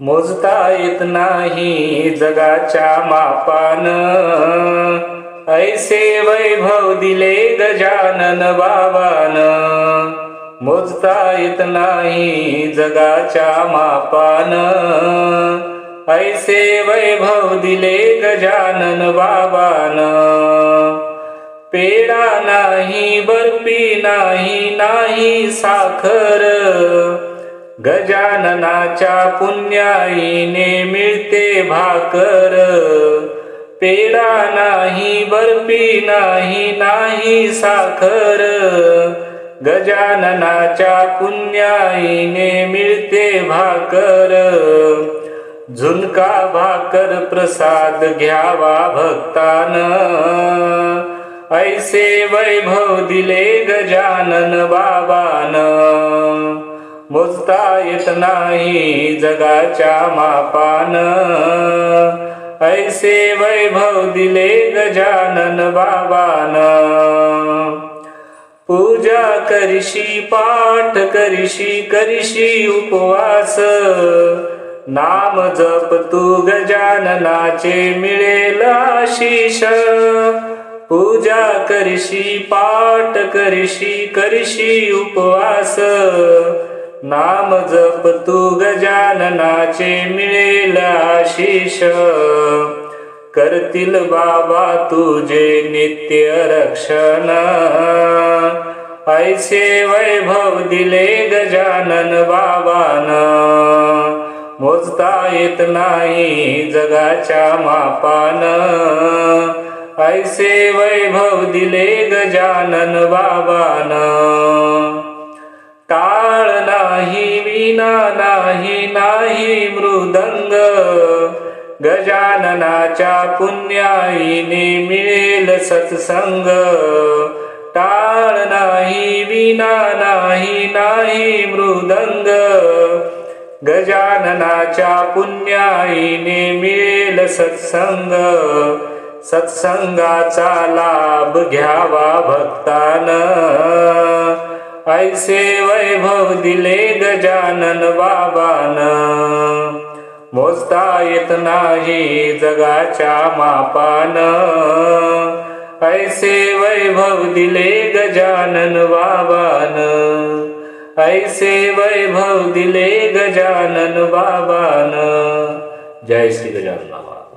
मोजता येत नाही जगाच्या मापान. ऐसे वैभव दिले गजानन बाबान. मोजता येत नाही जगाच्या मापान. ऐसे वैभव दिले गजानन बाबान. पेडा नाही बर्फी नाही नाही साखर. गजाननाच्या पुण्याईने मिळते भाकर. पेडा नाही बर्फी नाही नाही साखर. गजाननाच्या पुण्याईने मिळते भाकर. झुणका भाकर प्रसाद घ्यावा भक्तान. ऐसे वैभव दिले गजानन बाबान. मोजता येत नाही जगाच्या मापान. ऐसे वैभव दिले गजानन बाबान. पूजा करिशी पाठ करिशी करिशी उपवास. नाम जप तू गजाननाचे मिळेल आशिष. पूजा करिशी पाठ करिशी करिशी उपवास. नाम जप तू गजाननाचे मिळेल आशिष. करतील बाबा तुझे नित्य रक्षण. ऐसे वैभव दिले गजानन बाबान. मोजता येत नाही जगाच्या मापान. ऐसे वैभव दिले गजानन बाबान. टाळ नाही विना नाही नाही मृदंग. गजाननाच्या पुण्याईने मिळेल सत्संग. टाळ नाही विना नाही नाही मृदंग. गजाननाच्या पुण्याईने मिळेल सत्संग. सत्संगाचा लाभ घ्यावा भक्तान. ऐसे वैभव दिले गजानन बाबान. मोजता येत नाही जगाच्या मापान. ऐसे वैभव दिले गजानन बाबान. ऐसे वैभव दिले गजानन बाबान. जय श्री गजानन बाबा.